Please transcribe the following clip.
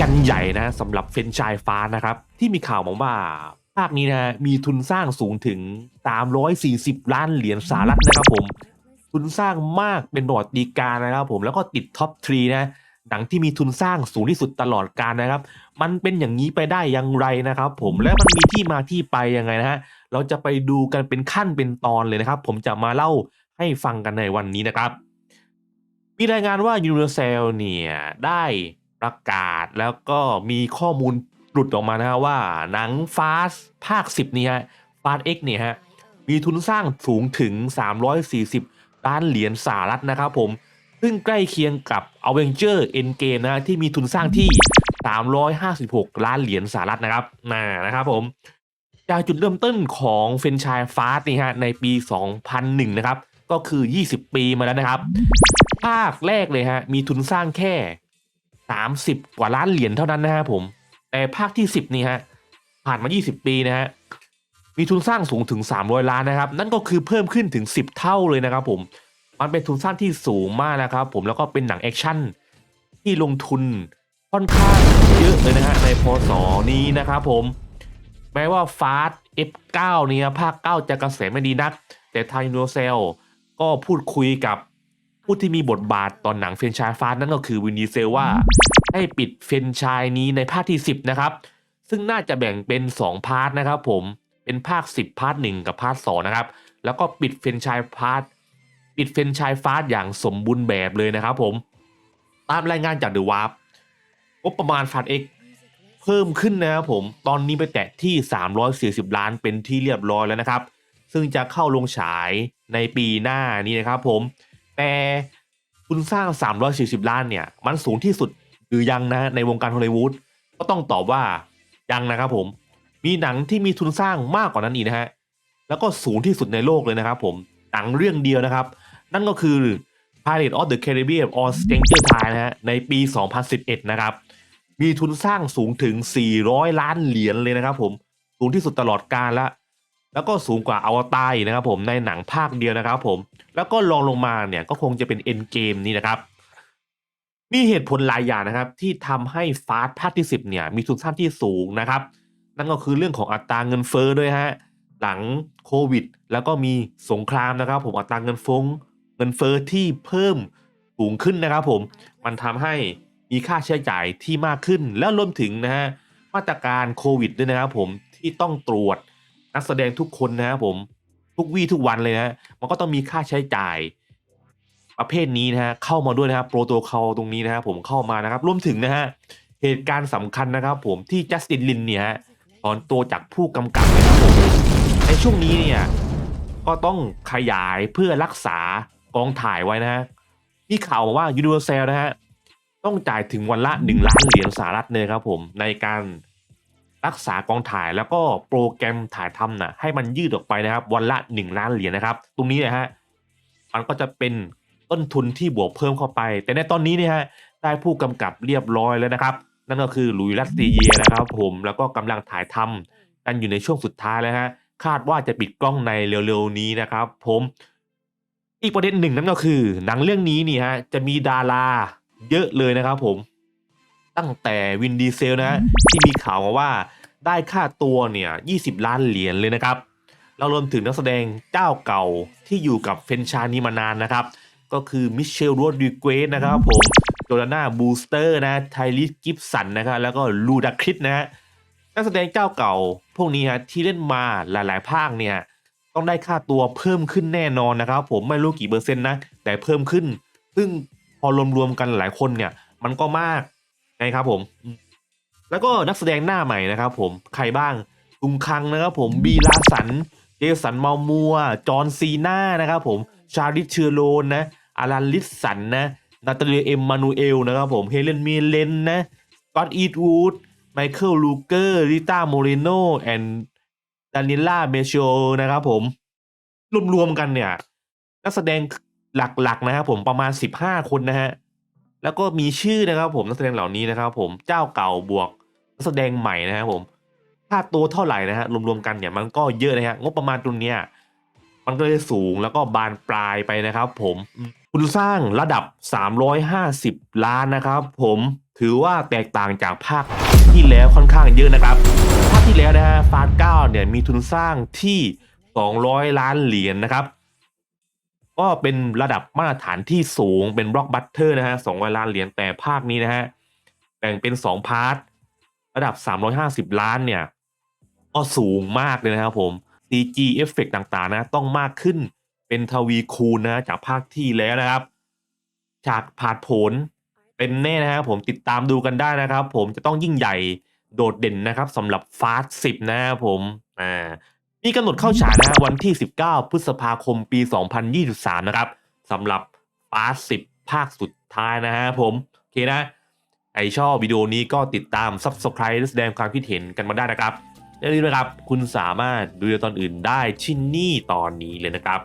กันใหญ่นะสำหรับเฟนชายฟ้านะครับ ที่มีข่าวมาว่าภาคนี้นะมีทุนสร้างสูงถึง 340 ล้านเหรียญสหรัฐนะครับผม ทุนสร้างมากเป็นประวัติการนะครับผมแล้วก็ติดท็อปทรีนะหนังที่มีทุนสร้างสูงที่สุดตลอดกาลนะครับ มันเป็นอย่างนี้ไปได้อย่างไรนะครับ ผมและมันมีที่มาที่ไปยังไงนะฮะเราจะไปดูกันเป็นขั้นเป็นตอนเลยนะครับ ผมจะมาเล่าให้ฟังกันในวันนี้นะครับ มีรายงานว่า Universal เนี่ยได้ ประกาศแล้วก็มีข้อมูลหลุดออกมานะฮะว่าหนัง Fast ภาค 10 นี่ฮะ Fast X เนี่ยฮะมีทุนสร้างสูงถึง 340 ล้านเหรียญสหรัฐนะครับผม ซึ่งใกล้เคียงกับ Avenger Endgame นะฮะที่มีทุนสร้างที่ 356 ล้านเหรียญสหรัฐนะครับน่นะครับผม จากจุดเริ่มต้นของเฟรนชายฟาสนี่ฮะในปี 2001 นะครับ ก็คือ 20 ปีมาแล้วนะครับ ภาคแรกเลยฮะมีทุนสร้างแค่ 30 กว่าล้านเหรียญเท่านั้นนะฮะผมแต่ภาคที่ 10 นี่ฮะผ่านมา 20 ปีนะฮะมีทุนสร้างสูงถึง 300 ล้านนะครับ นั่นก็คือเพิ่มขึ้นถึง 10 เท่าเลยนะครับผมมันเป็นทุนสร้างที่สูงมากนะครับผมแล้วก็เป็นหนังแอคชั่นที่ลงทุนค่อนข้างเยอะเลยนะฮะในพศนี้นะครับผมแม้ว่าฟาส F9 เนี่ยภาค 9 จะกระแสไม่ดีนัก แต่ทางยูโนเซลก็พูดคุยกับ ผู้ที่มีบทบาทตอนหนังเฟรนชายฟาสนั่นก็คือวินดีเซลว่า ให้ปิดเฟรนชายนี้ในภาคที่ 10 นะครับ ซึ่งน่าจะแบ่งเป็น 2 พาร์ทนะครับผมเป็นภาค 10 พาร์ท1กับพาร์ท2นะครับ แล้วก็ปิดเฟรนชายพาร์ทปิดเฟรนชายฟาสอย่างสมบูรณ์แบบเลยนะครับผม ตามรายงานจากเดอะวาร์ปงบประมาณฟาสเอ็กเพิ่มขึ้นนะครับผม ตอนนี้ไปแตะที่ 340 ล้านเป็นที่เรียบร้อยแล้วนะครับ ซึ่งจะเข้าลงฉายในปีหน้านี้นะครับผม แต่คุณสร้าง 340 ล้านเนี่ย มันสูงที่สุดหรือยังนะในวงการฮอลลีวูดก็ต้องตอบว่ายังนะครับผม มีหนังที่มีทุนสร้างมากกว่านั้นอีกนะฮะแล้วก็สูงที่สุดในโลกเลยนะครับผมหนังเรื่องเดียวนะครับ นั่นก็คือ Pirates of the Caribbean or Stranger Tides นะฮะในปี 2011 นะครับ มีทุนสร้างสูงถึง 400 ล้านเหรียญเลยนะครับผม สูงที่สุดตลอดกาลละ แล้วก็สูงกว่าอวตารนะครับผมในหนังภาคเดียวนะครับผมแล้วก็ลองลงมาเนี่ยก็คงจะเป็นเอ็นเกมนี่นะครับมีเหตุผลหลายอย่างนะครับ ที่ทำให้ฟาสภาคที่ 10เนี่ยมีทุนสร้างที่สูงนะครับ นั่นก็คือเรื่องของอัตราเงินเฟ้อด้วยฮะหลังโควิด แล้วก็มีสงครามนะครับ ผมอัตราเงินฟงเงินเฟ้อที่เพิ่มสูงขึ้นนะครับ ผมมันทำให้มีค่าใช้จ่ายที่มากขึ้น แล้วรวมถึงนะฮะมาตรการโควิดด้วยนะครับ ผมที่ต้องตรวจ นักแสดงทุกคนนะครับผมทุกวี่ทุกวันเลยนะมันก็ต้องมีค่าใช้จ่ายประเภทนี้นะฮะเข้ามาด้วยนะครับโปรโตคอลตรงนี้นะครับผมเข้ามานะครับรวมถึงนะฮะเหตุการณ์สำคัญนะครับผมที่จัสตินลินเนี่ยถอนตัวจากผู้กำกับนะครับผมในช่วงนี้เนี่ยก็ต้องขยายเพื่อรักษากองถ่ายไว้นะฮะมีข่าวมาว่า Universal นะฮะต้องจ่ายถึงวันละ 1 ล้านเหรียญสหรัฐเลยครับผมในการ รักษากองถ่ายแล้วก็โปรแกรมถ่ายทำนะ่ะให้มันยืดออกไปนะครับ วันละ 1 ล้านเหรียญนะครับ ตรงนี้นะฮะมันก็จะเป็นต้นทุนที่บวกเพิ่มเข้าไป แต่ในตอนนี้เนี่ยฮะได้ผู้กำกับเรียบร้อยแล้วนะครับ นั่นก็คือลุยส์ลัสตีเยนะครับผมแล้วก็กำลังถ่ายทำกันอยู่ในช่วงสุดท้ายแล้วฮะคาดว่าจะปิดกล้องในเร็วๆนี้นะครับ ผม อีกประเด็นหนึ่งนั่นก็คือ หนังเรื่องนี้นี่ฮะจะมีดาราเยอะเลยนะครับผม ตั้งแต่วินดีเซลนะฮะที่มีข่าวมาว่าได้ค่าตัวเนี่ย 20 ล้านเหรียญเลยนะครับ เรารวมถึงนักแสดงเจ้าเก่าที่อยู่กับเฟนชานี้มานานนะครับ ก็คือมิเชลโรดริเกสนะครับผมโจลาน่าบูสเตอร์นะไทลิสกิฟสันนะครับแล้วก็ลูดาคริสนะฮะนักแสดงเจ้าเก่า พวกนี้ฮะที่เล่นมาหลาย ๆ ภาคเนี่ยต้องได้ค่าตัวเพิ่มขึ้นแน่นอนนะครับ ผมไม่รู้กี่เปอร์เซ็นต์นะ แต่เพิ่มขึ้น ซึ่งพอรวมๆกันหลายคนเนี่ย มันก็มาก ไงครับผม แล้วก็นักแสดงหน้าใหม่นะครับผมใครบ้างตุงคังนะครับผมบีลาสัน เจสันเมามัว จอห์นซีนานะครับผมชาริเชอโรนนะอารันลิสสันนะนาตาเลียเอ็มมานูเอลนะครับผมเฮเลนมีเลนนะก็อตอีทวูดไมเคิลลูเกอร์ริต้าโมเรโนแอนดานิล่าเมโชนะครับผมรวมๆกันเนี่ยนักแสดงหลักๆนะครับผมประมาณ 15 คนนะฮะ แล้วก็มีชื่อนะครับผมนักแสดงเหล่านี้นะครับ ผมเจ้าเก่าบวกนักแสดงใหม่นะครับผมค่าตัวเท่าไหร่นะฮะรวมๆกันเนี่ยมันก็เยอะนะฮะงบประมาณตรงเนี้ยมันก็เลยสูงแล้วก็บานปลายไปนะครับ ผมคุณสร้างระดับ 350 ล้านนะครับ ผมถือว่าแตกต่างจากภาคที่แล้วค่อนข้างเยอะนะครับภาคที่แล้วนะฮะฟาสเก้าเนี่ยมีทุนสร้างที่ 200 ล้านเหรียญนะครับ ก็เป็นระดับมาตรฐานที่สูงเป็นบล็อกบัตเตอร์นะฮะ200ล้านเหรียญแต่ภาคนี้นะฮะแบ่งเป็น 2 พาร์ทระดับ 350 ล้านเนี่ย ก็สูงมากเลยนะครับผม CG เอฟเฟกต่างๆ นะ ต้องมากขึ้นเป็นทวีคูณนะจากภาคที่แล้วนะครับ ฉากผาดโผนเป็นแน่นะครับผมติดตามดูกันได้นะครับ ผมจะต้องยิ่งใหญ่โดดเด่นนะครับสำหรับฟาสสิบนะครับผมอ่า มีกำหนดเข้าฉายนะฮะวันที่ 19 พฤษภาคมปี 2023 นะครับสำหรับฟาสสิบภาคสุดท้ายนะฮะผม โอเคนะใครชอบวิดีโอนี้ก็ติดตาม Subscribe และแสดงความคิดเห็นกันมาได้นะครับอย่าลืมนะครับ คุณสามารถดูตอนอื่นได้ที่นี่ตอนนี้เลยนะครับ